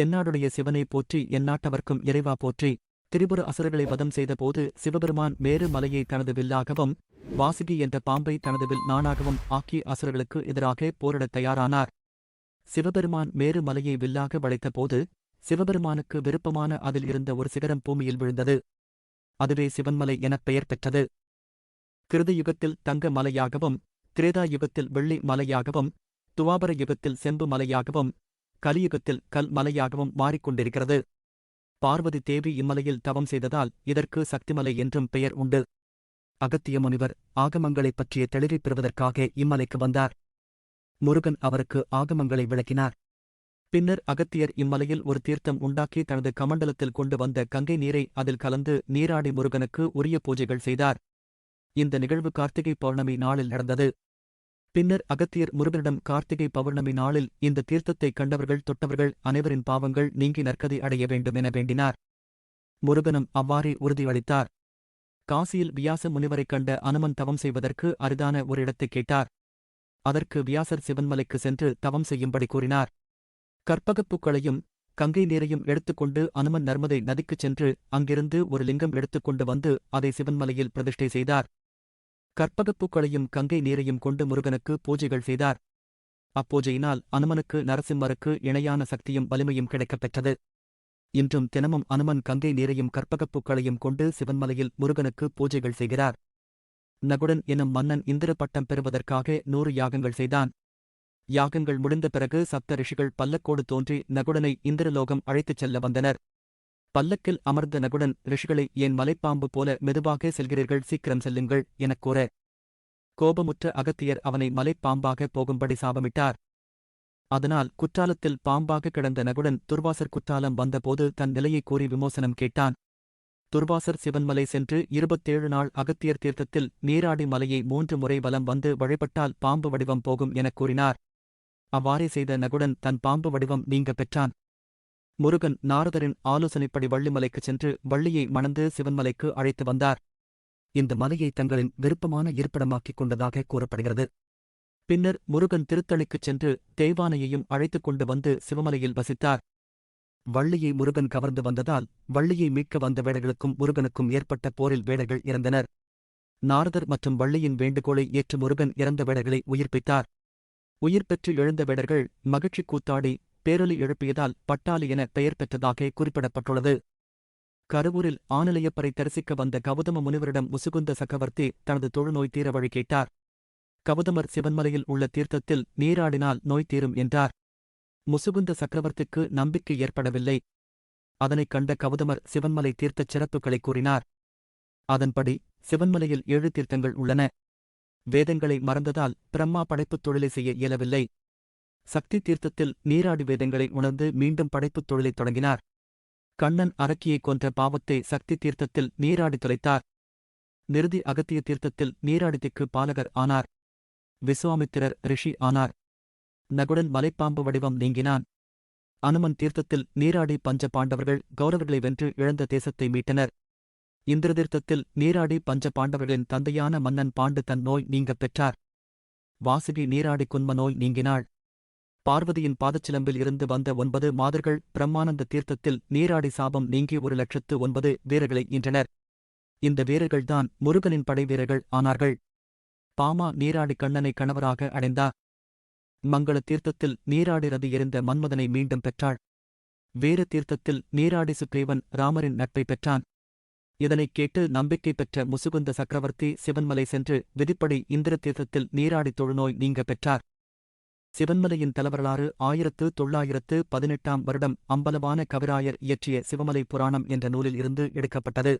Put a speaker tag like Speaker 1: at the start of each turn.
Speaker 1: தென்னாடுடைய சிவனை போற்றி எந்நாட்டவர்க்கும் இறைவா போற்றி. திரிபுர அசுரர்களை வதம் செய்தபோது சிவபெருமான் மேரு மலையை தனது வில்லாகவும் வாசுகி என்ற பாம்பை தனது வில் நானாகவும் ஆக்கி அசுரர்களுக்கு எதிராக போரிடத் தயாரானார். சிவபெருமான் மேரு மலையை வில்லாக வளைத்தபோது சிவபெருமானுக்கு விருப்பமான அதில் இருந்த ஒரு சிகரம் பூமியில் விழுந்தது. அதுவே சிவன்மலை எனப் பெயர் பெற்றது. கிருத யுகத்தில் தங்க மலையாகவும் திரேதா யுகத்தில் வெள்ளி மலையாகவும் துவாபர யுகத்தில் செம்பு மலையாகவும் கலியுகத்தில் கல் மலையாகவும் மாறிக்கொண்டிருக்கிறது. பார்வதி தேவி இம்மலையில் தவம் செய்ததால் இதற்கு சக்திமலை என்றும் பெயர் உண்டு. அகத்திய முனிவர் ஆகமங்களைப் பற்றிய தெளிவை பெறுவதற்காக இம்மலைக்கு வந்தார். முருகன் அவருக்கு ஆகமங்களை விளக்கினார். பின்னர் அகத்தியர் இம்மலையில் ஒரு தீர்த்தம் உண்டாக்கி தனது கமண்டலத்தில் கொண்டு வந்த கங்கை நீரை அதில் கலந்து நீராடி முருகனுக்கு உரிய பூஜைகள் செய்தார். இந்த நிகழ்வு கார்த்திகை பௌர்ணமி நாளில் நடந்தது. பின்னர் அகத்தியர் முருகனிடம் கார்த்திகை பௌர்ணமி நாளில் இந்த தீர்த்தத்தைக் கண்டவர்கள் தொட்டவர்கள் அனைவரின் பாவங்கள் நீங்கி நற்கதி அடைய வேண்டும் என வேண்டினார். முருகனும் அவ்வாறே உறுதியளித்தார். காசியில் வியாச முனிவரைக் கண்ட அனுமன் தவம் செய்வதற்கு அரிதான ஒரு இடத்தைக் கேட்டார். அதற்கு வியாசர் சிவன்மலைக்கு சென்று தவம் செய்யும்படி கூறினார். கற்பகப் பூக்களையும் கங்கை நீரையும் எடுத்துக்கொண்டு அனுமன் நர்மதை நதிக்குச் சென்று அங்கிருந்து ஒரு லிங்கம் எடுத்துக்கொண்டு வந்து அதை சிவன்மலையில் பிரதிஷ்டை செய்தார். கற்பகப் பூக்களையும் கங்கை நீரையும் கொண்டு முருகனுக்கு பூஜைகள் செய்தார். அப்பூஜையினால் அனுமனுக்கு நரசிம்மருக்கு இணையான சக்தியும் வலிமையும் கிடைக்கப் பெற்றது. இன்றும் தினமும் அனுமன் கங்கை நீரையும் கற்பகப் பூக்களையும் கொண்டு சிவன்மலையில் முருகனுக்கு பூஜைகள் செய்கிறார். நகுடன் எனும் மன்னன் இந்திர பட்டம் பெறுவதற்காக நூறு யாகங்கள் செய்தான். யாகங்கள் முடிந்த பிறகு சப்த ரிஷிகள் பல்லக்கோடு தோன்றி நகுடனை இந்திரலோகம் அழைத்துச் செல்ல வந்தனர். பல்லக்கில் அமர்ந்த நகுடன் ரிஷிகளை ஏன் மலைப்பாம்பு போல மெதுவாக செல்கிறீர்கள்? சீக்கிரம் செல்லுங்கள் எனக் கூற கோபமுற்ற அகத்தியர் அவனை மலைப்பாம்பாக போகும்படி சாபமிட்டார். அதனால் குற்றாலத்தில் பாம்பாக கிடந்த நகுடன் துர்வாசர் குற்றாலம் வந்தபோது தன் நிலையை கூறி விமோசனம் கேட்டான். துர்வாசர் சிவன்மலை சென்று இருபத்தேழு நாள் அகத்தியர் தீர்த்தத்தில் நீராடி மலையை மூன்று முறை வலம் வந்து வழிபட்டால் பாம்பு வடிவம் போகும் எனக் கூறினார். அவ்வாறே செய்த நகுடன் தன் பாம்பு வடிவம் நீங்க பெற்றான். முருகன் நாரதரின் ஆலோசனைப்படி வள்ளிமலைக்குச் சென்று வள்ளியை மணந்து சிவன்மலைக்கு அழைத்து வந்தார். இந்த மலையை தங்களின் விருப்பமான இருப்பிடமாக்கிக் கொண்டதாக கூறப்படுகிறது. பின்னர் முருகன் திருத்தணிக்குச் சென்று தேவானையையும் அழைத்துக் கொண்டு வந்து சிவமலையில் வசித்தார். வள்ளியை முருகன் கவர்ந்து வந்ததால் வள்ளியை மீட்க வந்த வேடர்களுக்கும் முருகனுக்கும் ஏற்பட்ட போரில் வேடர்கள் இறந்தனர். நாரதர் மற்றும் வள்ளியின் வேண்டுகோளை ஏற்று முருகன் இறந்த வேடர்களை உயிர்ப்பித்தார். உயிர் பெற்று எழுந்த வேடர்கள் மகிழ்ச்சி கூத்தாடி பேரொலி எழுப்பியதால் பட்டாளி என பெயர் பெற்றதாக குறிப்பிடப்பட்டுள்ளது. கருவூரில் ஆனலையப்பரை தரிசிக்க வந்த கௌதம முனிவரிடம் முசுகுந்த சக்கரவர்த்தி தனது தொழுநோய் தீர வழி கேட்டார். கௌதமர் சிவன்மலையில் உள்ள தீர்த்தத்தில் நீராடினால் நோய் தீரும் என்றார். முசுகுந்த சக்கரவர்த்திக்கு நம்பிக்கை ஏற்படவில்லை. அதனைக் கண்ட கௌதமர் சிவன்மலை தீர்த்தச் சிறப்புகளைக் கூறினார். அதன்படி சிவன்மலையில் ஏழு தீர்த்தங்கள் உள்ளன. வேதங்களை மறந்ததால் பிரம்மா படைப்புத் தொழிலை செய்ய இயலவில்லை. சக்தி தீர்த்தத்தில் நீராடி வேதங்களை உணர்ந்து மீண்டும் படைப்புத் தொழிலைத் தொடங்கினார். கண்ணன் அரக்கியைக் கொன்ற பாவத்தை சக்தி தீர்த்தத்தில் நீராடி தொலைத்தார் நிருதி அகத்திய தீர்த்தத்தில் நீராடித்திக்கு பாலகர் ஆனார். விசுவாமித்திரர் ரிஷி ஆனார். நகுடன் மலைப்பாம்பு வடிவம் நீங்கினான். அனுமன் தீர்த்தத்தில் நீராடி பஞ்ச பாண்டவர்கள் கௌரவர்களை வென்று இழந்த தேசத்தை மீட்டனர். இந்திரதீர்த்தத்தில் நீராடி பஞ்ச பாண்டவர்களின் தந்தையான மன்னன் பாண்டு தன் நோய் நீங்கப் பெற்றார். வாசுகி நீராடி குன்ம நோய் நீங்கினாள். பார்வதியின் பாதச்சிலம்பில் இருந்து வந்த ஒன்பது மாதர்கள் பிரம்மானந்த தீர்த்தத்தில் நீராடி சாபம் நீங்கி ஒரு லட்சத்து ஒன்பது வீரர்களை ஈன்றனர். இந்த வீரர்கள்தான் முருகனின் படை வீரர்கள் ஆனார்கள். பாமா நீராடி கண்ணனை கணவராக அடைந்தார் மங்கள தீர்த்தத்தில் நீராடிறது எறிந்த மன்மதனை மீண்டும் பெற்றாள். வேறு தீர்த்தத்தில் நீராடி சுக்ரீவன் ராமரின் நட்பை பெற்றான். இதனைக் கேட்டு நம்பிக்கை பெற்ற முசுகுந்த சக்கரவர்த்தி சிவன்மலை சென்று விதிப்படி இந்திர தீர்த்தத்தில் நீராடி தொழுநோய் நீங்க பெற்றார். சிவன்மலையின் தலைவரலாறு ஆயிரத்து தொள்ளாயிரத்து பதினெட்டாம் வருடம் அம்பலவான கவிராயர் இயற்றிய சிவமலை புராணம் என்ற நூலில் இருந்து எடுக்கப்பட்டது.